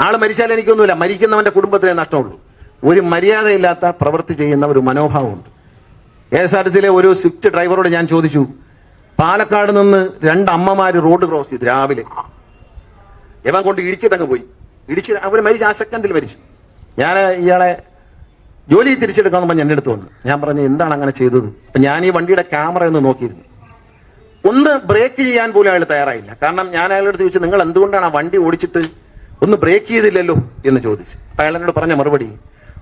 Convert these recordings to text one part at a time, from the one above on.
ആൾ മരിച്ചാൽ എനിക്കൊന്നുമില്ല. മരിക്കുന്നവന്റെ കുടുംബത്തിലെ നഷ്ടമുള്ളൂ. ഒരു മര്യാദയില്ലാത്ത പ്രവൃത്തി ചെയ്യുന്ന ഒരു മനോഭാവമുണ്ട്. കെ എസ് ആർ ടി സിയിലെ ഒരു സ്വിഫ്റ്റ് ഡ്രൈവറോട് ഞാൻ ചോദിച്ചു പാലക്കാട് നിന്ന് രണ്ട് അമ്മമാർ റോഡ് ക്രോസ് ചെയ്തു രാവിലെ. ഇവൻ കൊണ്ട് ഇടിച്ചിട്ടങ്ങ് പോയി. ഇടിച്ച് അവർ മരിച്ച് ആ സെക്കൻഡിൽ മരിച്ചു. ഞാൻ ഇയാളെ ജോലി തിരിച്ചെടുക്കാൻ പറഞ്ഞ് എന്റെ അടുത്ത് വന്നു. ഞാൻ പറഞ്ഞു എന്താണ് അങ്ങനെ ചെയ്തത്? അപ്പം ഞാൻ ഈ വണ്ടിയുടെ ക്യാമറ ഒന്ന് നോക്കിയിരുന്നു. ഒന്ന് ബ്രേക്ക് ചെയ്യാൻ പോലും അയാൾ തയ്യാറായില്ല. കാരണം ഞാൻ അയാളുടെ അടുത്ത് ചോദിച്ചു നിങ്ങൾ എന്തുകൊണ്ടാണ് ആ വണ്ടി ഓടിച്ചിട്ട് ഒന്ന് ബ്രേക്ക് ചെയ്തില്ലല്ലോ എന്ന് ചോദിച്ചു. അയാൾ എന്നോട് പറഞ്ഞ മറുപടി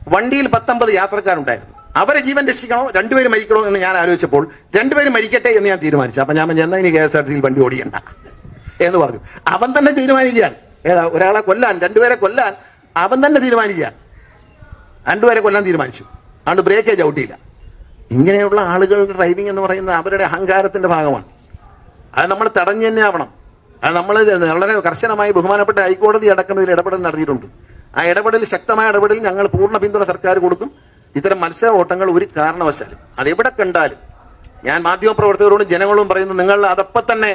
വണ്ടിയിൽ പത്തൊമ്പത് യാത്രക്കാരുണ്ടായിരുന്നു. അവരെ ജീവൻ രക്ഷിക്കണോ? രണ്ടുപേരും മരിക്കണോ? എന്ന് ഞാൻ ആലോചിച്ചപ്പോൾ രണ്ടുപേരും മരിക്കട്ടെ എന്ന് ഞാൻ തീരുമാനിച്ചു. അപ്പം ഞാൻ ചെന്നാൽ ഇനി കെ എസ് ആർ ടിയിൽ വണ്ടി ഓടിയണ്ട എന്ന് പറഞ്ഞു. അവൻ തന്നെ തീരുമാനിക്കുകയാണ്. ഏതാ ഒരാളെ കൊല്ലാൻ രണ്ടുപേരെ കൊല്ലാൻ അവൻ തന്നെ തീരുമാനിക്കുകയാണ്. രണ്ടുപേരെ കൊല്ലാൻ തീരുമാനിച്ചു. അതുകൊണ്ട് ബ്രേക്കേ ചവിട്ടിയില്ല ഇങ്ങനെയുള്ള ആളുകളുടെ ഡ്രൈവിംഗ് എന്ന് പറയുന്നത് അവരുടെ അഹങ്കാരത്തിന്റെ ഭാഗമാണ്. അത് നമ്മൾ തടഞ്ഞു തന്നെ ആവണം. അത് നമ്മൾ വളരെ കർശനമായി ബഹുമാനപ്പെട്ട ഹൈക്കോടതി അടക്കം ഇതിൽ ഇടപെടൽ നടത്തിയിട്ടുണ്ട്. ആ ഇടപെടൽ ശക്തമായ ഇടപെടൽ ഞങ്ങൾ പൂർണ പിന്തുണ സർക്കാർ കൊടുക്കും. ഇത്തരം മത്സര ഓട്ടങ്ങൾ ഒരു കാരണവശാലും അതെവിടെ കണ്ടാലും ഞാൻ മാധ്യമപ്രവർത്തകരോടും ജനങ്ങളോടും പറയുന്നു നിങ്ങൾ അതപ്പം തന്നെ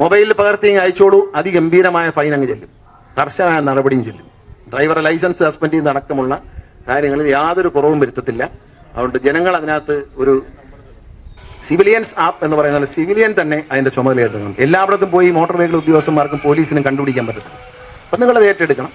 മൊബൈലിൽ പകർത്തി അയച്ചോളൂ. അതിഗംഭീരമായ ഫൈൻ അങ്ങ് ചെല്ലും. കർശനമായ നടപടിയും ചെല്ലും. ഡ്രൈവർ ലൈസൻസ് സസ്പെൻഡ് ചെയ്യുന്ന അടക്കമുള്ള കാര്യങ്ങളിൽ യാതൊരു കുറവും വരുത്തത്തില്ല. അതുകൊണ്ട് ജനങ്ങൾ അതിനകത്ത് ഒരു സിവിലിയൻസ് ആപ്പ് എന്ന് പറയുന്നത് സിവിലിയൻ തന്നെ അതിന്റെ ചുമതല ഏറ്റെടുക്കണം എല്ലായിടത്തും പോയി മോട്ടോർ വെഹിക്കിൾ ഉദ്യോഗസ്ഥന്മാർക്കും പോലീസിനും കണ്ടുപിടിക്കാൻ പറ്റത്തില്ല. അപ്പം നിങ്ങളത് ഏറ്റെടുക്കണം.